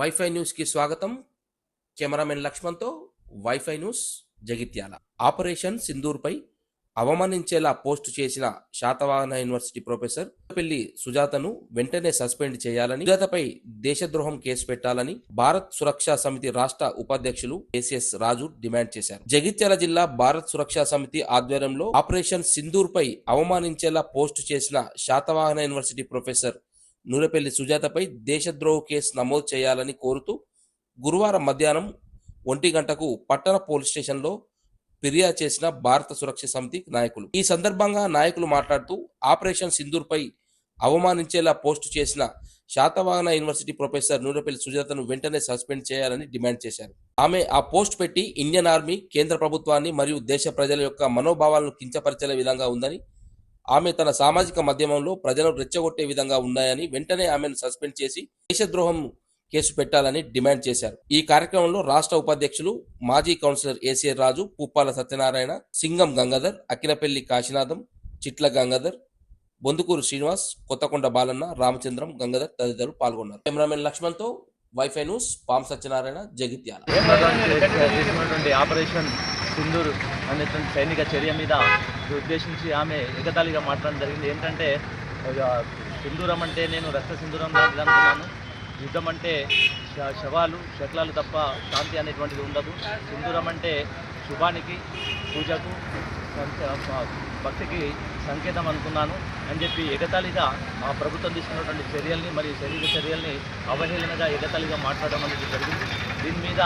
Wifi న్యూస్కి స్వాగతం. Cameraman లక్ష్మణ్తో వైఫై న్యూస్ జగిత్యాల. ఆపరేషన్ సింధూర్పై అవమానించేలా పోస్టు చేసిన శాతవాహన యూనివర్సిటీ ప్రొఫెసర్ పెళ్ళి సుజాతను వెంటనే సస్పెండ్ చేయాలని సుజాతపై దేశద్రోహం కేసు పెట్టాలని భారత్ సురక్షా సమితి రాష్ట్ర ఉపాధ్యక్షులు ఎస్ఎస్ రాజు డిమాండ్ చేశారు. జగిత్యాల జిల్లా భారత్ సురక్షా సమితి ఆధ్వర్యంలో ఆపరేషన్ సింధూర్పై అవమానించేలా పోస్టు చేసిన శాతవాహన యూనివర్సిటీ ప్రొఫెసర్ నూరెపల్లి సుజాతపై దేశద్రోహ కేసు నమోదు చేయాలని కోరుతూ గురువారం మధ్యాహ్నం ఒంటి గంటకు పట్టణ పోలీస్ స్టేషన్లో ఫిర్యాదు చేసిన భారత సురక్ష సమితి నాయకులు. ఈ సందర్భంగా నాయకులు మాట్లాడుతూ ఆపరేషన్ సింధూర్పై అవమానించేలా పోస్టు చేసిన శాతవాహన యూనివర్సిటీ ప్రొఫెసర్ నూరెపల్లి సుజాతను వెంటనే సస్పెండ్ చేయాలని డిమాండ్ చేశారు. ఆమె ఆ పోస్ట్ పెట్టి ఇండియన్ ఆర్మీ కేంద్ర ప్రభుత్వాన్ని మరియు దేశ ప్రజల యొక్క మనోభావాలను కించపరిచే విధంగా ఉందని ఆమె తన సామాజిక మాధ్యమంలో ప్రజలను రెచ్చగొట్టే విధంగా ఉన్నాయని వెంటనే ఆమెను సస్పెండ్ చేసి దేశద్రోహం కేసు పెట్టాలని డిమాండ్ చేశారు. ఈ కార్యక్రమంలో రాష్ట్ర ఉపాధ్యక్షులు మాజీ కౌన్సిలర్ ఏసీఆర్ రాజు పుప్పాల సత్యనారాయణ సింగం గంగాధర్ అఖిలపల్లి కాశీనాథం చిట్ల గంగాధర్ బొందుకూరు శ్రీనివాస్ కొత్తకొండ బాలన్న రామచంద్రం గంగాధర్ తదితరులు పాల్గొన్నారు. కెమెరామెన్ లక్ష్మణ్తో వైఫై న్యూస్ పాం సత్యనారాయణ జగిత్యాల. ఆపరేషన్ సింధూర్ అనేటువంటి సైనిక చర్య మీద ఉద్దేశించి ఆమె ఎగతాళిగా మాట్లాడడం జరిగింది. ఏంటంటే సింధూరం అంటే నేను రక్త సింధూరం లాంటిది అనుకున్నాను. యుద్ధం అంటే శవాలు శకలాలు తప్ప శాంతి అనేటువంటిది ఉండదు. సింధూరం అంటే శుభానికి పూజకు భక్తికి సంకేతం అనుకున్నాను అని చెప్పి ఎగతాళిగా ఆ ప్రభుత్వం తీసుకున్నటువంటి చర్యల్ని మరియు శరీర చర్యల్ని అవహేళనగా ఎగతాళిగా మాట్లాడడం అనేది జరిగింది. దీని మీద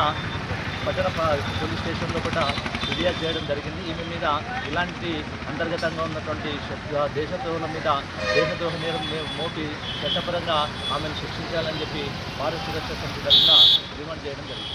పట్టణ పోలీస్ స్టేషన్లో కూడా ఫిర్యాదు చేయడం జరిగింది. ఈమె మీద ఇలాంటి అంతర్గతంగా ఉన్నటువంటి దేశద్రోహుల మీద దేశద్రోహ నేరం మోపి చట్టపరంగా ఆమెను శిక్షించాలని చెప్పి భారత సురక్ష సమితి తరఫున డిమాండ్ చేయడం జరిగింది.